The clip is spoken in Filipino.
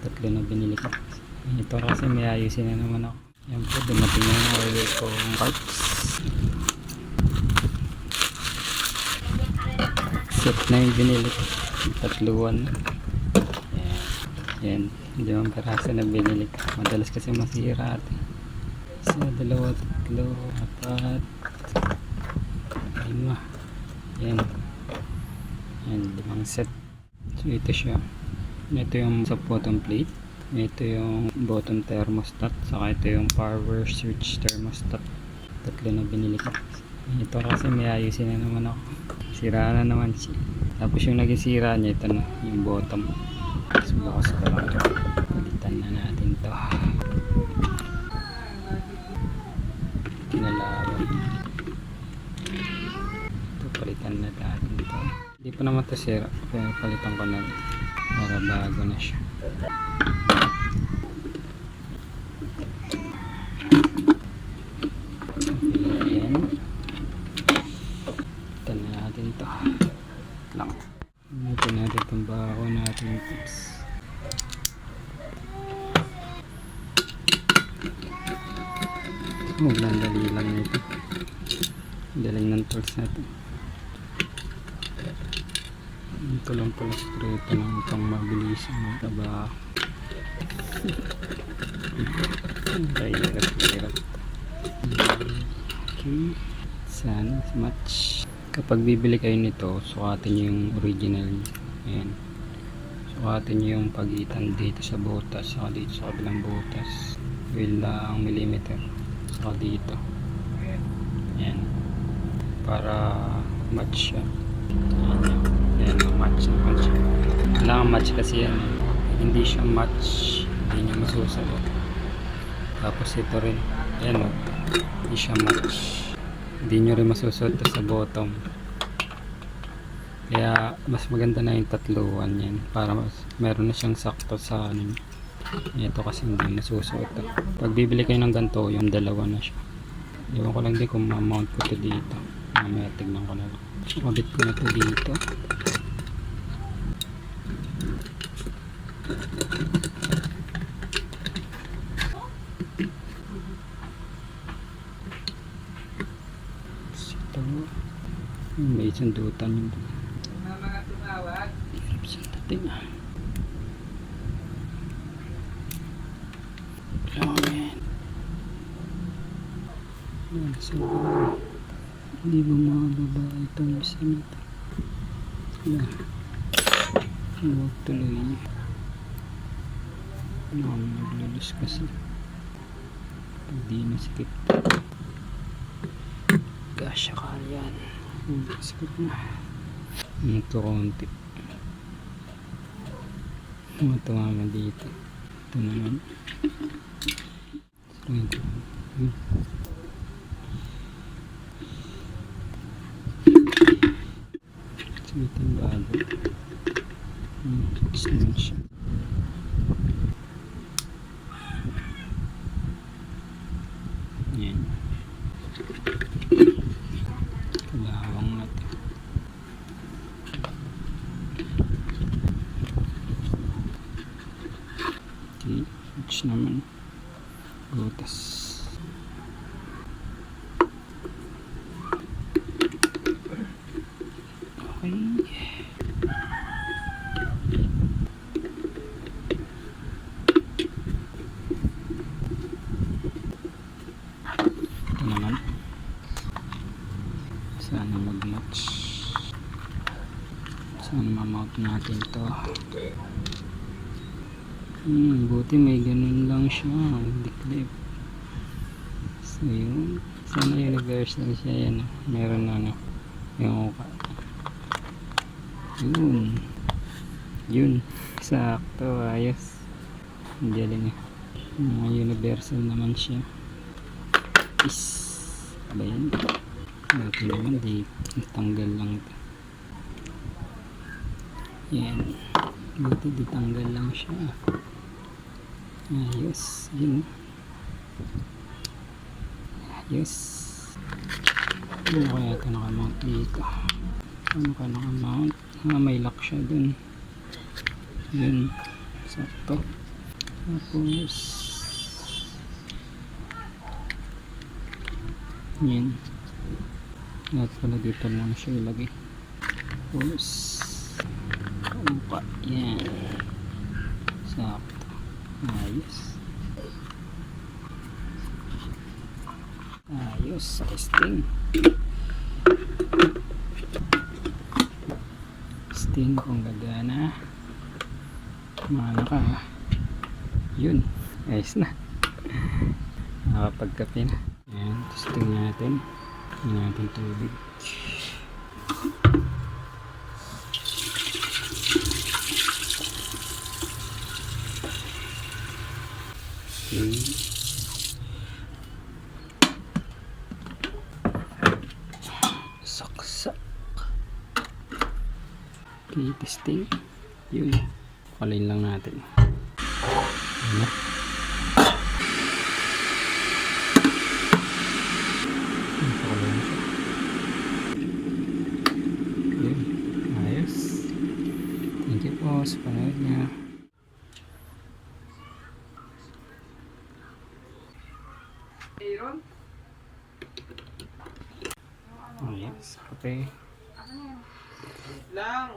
Tatlo na binili ko. Ito kasi may ayusin na naman ako. Yan po, dumating na yung order ko ng parts. Set na yung binili ko. Tatluan. Yan. Limang peraso na binili ko. Madalas kasi masira ate. Isa, dalawa, tatlo, apat, lima. Yan. Yan, limang set. So ito siya. Ito yung sa bottom plate. Ito yung bottom thermostat. Saka ito yung power switch thermostat. Tatlo na binili ko. Ito kasi may ayusin na naman ako. Sira na naman siya. Tapos yung naging sira niya, ito na, yung bottom. So bukas ko lang. Palitan na natin to. Kinalaban. Ito, palitan na natin to. Hindi pa naman to sira. Kaya palitan ko na rin. Para bago na siya. Ayan. Ito na natin to. Lang. Ito natin itong bako natin. Tips. Oh, dali lang nito. Daling ng tools natin. Ito lang pala sekreto ng pang mabilis ang trabaho. Ay, hirap, hirap. Okay. Sana match. Kapag bibili kayo nito, sukatin nyo yung original. Ayan. Sukatin nyo yung pagitan dito sa butas, saka dito sa kabilang butas. Bilang millimeter. Saka dito. Ayan. Para match siya. Ayan. Ayan, match na match. Kailangan match kasi yan. Hindi siya match, hindi niya masusunod. Tapos ito rin. Ayan o. Hindi siya match. Hindi nyo rin masusunod to sa bottom. Kaya mas maganda na yung tatluan yan. Para mas, meron na siyang sakto sa ano. Ito kasi hindi masusuot. to. Pag bibili kayo ng ganito, yung dalawa na siya. Iwan ko lang din kung ma-mount ko to dito. Mamaya tignan ko na lang. Kabit ko na to dito. Ito. May isang dutan yung Hirap sa dating ah. Ayan. Ayan, so, hindi ba mababa itong isa na ito? Wala. Huwag tuloy. Ano ang naglulus kasi? Hindi na sikip. Gasya ka yan. Hmm, sikip na. Ito konti. Mga tumama dito. Ito naman. So, ito. Hmm. Yung bago. Hmm, fix naman siya. Yan. Kalawang natin. Okay, fix naman. Butas. Okay. Ito naman. Sana mag-match. Sana ma-mount natin to. Hmm, buti may ganun lang siya. Hindi clip. So yun. Sana universal siya yan. Meron na ano. Yung uka. Yun. Yun. Sakto. Ayos. Ang galing eh. Mga universal naman siya. Is. Ba yan? Buti naman. Di tanggal lang ito. Yan. Buti di tanggal lang siya. Ayos. Yun. Ayos. Ano kaya ito nakamount dito? Ano ka nakamount? Ah, may lock siya dun. Yun. Sakto. Tapos, yan. Lahat pala dito muna siya ilagay. Tapos, kumpa. Yan. Sakto. Ayos. Ayos. Testing. Testing kung gagana. Mana ka. Yun. Ayos na. Nakapagkape na. Ayan. Testing natin. Hindi natin tubig. Saksak. Okay, testing. Yun. Palain lang natin. Ano? Thank you po niya. Ayos. Okay. lang.